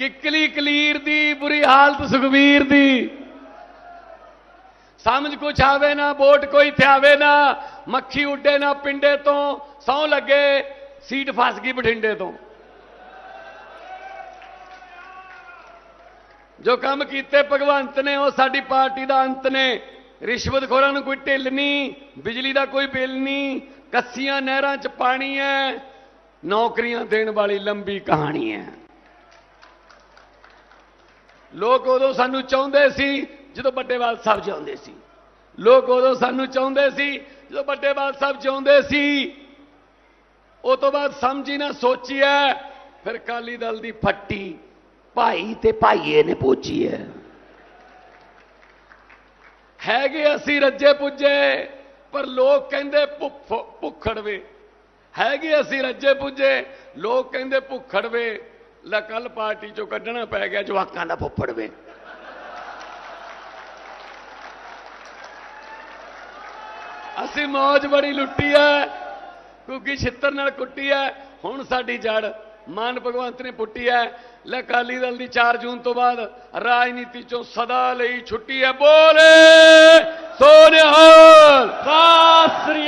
ਕਿੱਕਲੀ ਕਲੀਰ ਦੀ, ਬੁਰੀ ਹਾਲਤ ਸੁਖਵੀਰ ਦੀ। ਸਮਝ ਕੁਛ ਆਵੇ ਨਾ, ਵੋਟ ਕੋਈ ਥਿਆਵੇ ਨਾ, ਮੱਖੀ ਉੱਡੇ ਨਾ ਪਿੰਡੇ ਤੋਂ ਸੌ ਲੱਗੇ, ਸੀਟ ਫਸ ਗਈ ਬਠਿੰਡੇ ਤੋਂ। ਜੋ ਕੰਮ ਕੀਤੇ ਭਗਵੰਤ ਨੇ, ਉਹ ਸਾਡੀ ਪਾਰਟੀ ਦਾ ਅੰਤ ਨੇ। ਰਿਸ਼ਵਤਖੋਰਾਂ ਨੂੰ ਕੋਈ ਢਿੱਲ ਨਹੀਂ, ਬਿਜਲੀ ਦਾ ਕੋਈ ਬਿੱਲ ਨਹੀਂ, ਕੱਸੀਆਂ ਨਹਿਰਾਂ 'ਚ ਪਾਣੀ ਹੈ, ਨੌਕਰੀਆਂ ਦੇਣ ਵਾਲੀ ਲੰਬੀ ਕਹਾਣੀ ਹੈ। ਲੋਕ ਉਦੋਂ ਸਾਨੂੰ ਚਾਹੁੰਦੇ ਸੀ ਜਦੋਂ ਵੱਡੇਵਾਲ ਸਾਹਿਬ ਚਾਹੁੰਦੇ ਸੀ। ਲੋਕ ਉਦੋਂ ਸਾਨੂੰ ਚਾਹੁੰਦੇ ਸੀ ਜਦੋਂ ਵੱਡੇਵਾਲ ਸਾਹਿਬ ਚਾਹੁੰਦੇ ਸੀ। ਉਹ ਤੋਂ ਬਾਅਦ ਸਮਝੀ ਨਾ ਸੋਚੀ ਸੋਚੀਐ, ਫਿਰ ਕਾਲੀ ਦਲ ਦੀ ਫੱਟੀ ਭਾਈ ਤੇ ਭਾਈਏ ਨੇ ਪੋਚੀ ਹੈ ਹੈਗੇ ਅਸੀਂ ਰੱਜੇ ਪੁੱਜੇ, ਪਰ ਲੋਕ ਕਹਿੰਦੇ ਭੁੱਫ- ਭੁੱਖੜਵੇ। ਹੈਗੇ ਅਸੀਂ ਰੱਜੇ ਪੁੱਜੇ, ਲੋਕ ਕਹਿੰਦੇ ਭੁੱਖੜਵੇ। ਲੈ ਕੱਲ ਪਾਰਟੀ ਚੋਂ ਕੱਢਣਾ ਪੈ ਗਿਆ ਜਵਾਕਾਂ ਦਾ ਫੁੱਫੜਵੇ ਅਸੀਂ ਮੌਜ ਬੜੀ ਲੁੱਟੀ ਐ ਕਿਉਂਕਿ ਛਿੱਤਰ ਨਾਲ ਕੁੱਟੀ ਐ, ਹੁਣ ਸਾਡੀ ਜੜ ਮਾਨ ਭਗਵੰਤ ਨੇ ਪੁੱਟੀ ਐ। ਲੈ ਅਕਾਲੀ ਦਲ ਦੀ 4 ਜੂਨ ਤੋਂ ਬਾਅਦ ਰਾਜਨੀਤੀ ਚੋਂ ਸਦਾ ਲਈ ਛੁੱਟੀ ਐ, ਬੋਲੇ ਸੋਨਿਹਾਲ ਸਤਿ ਸ੍ਰੀ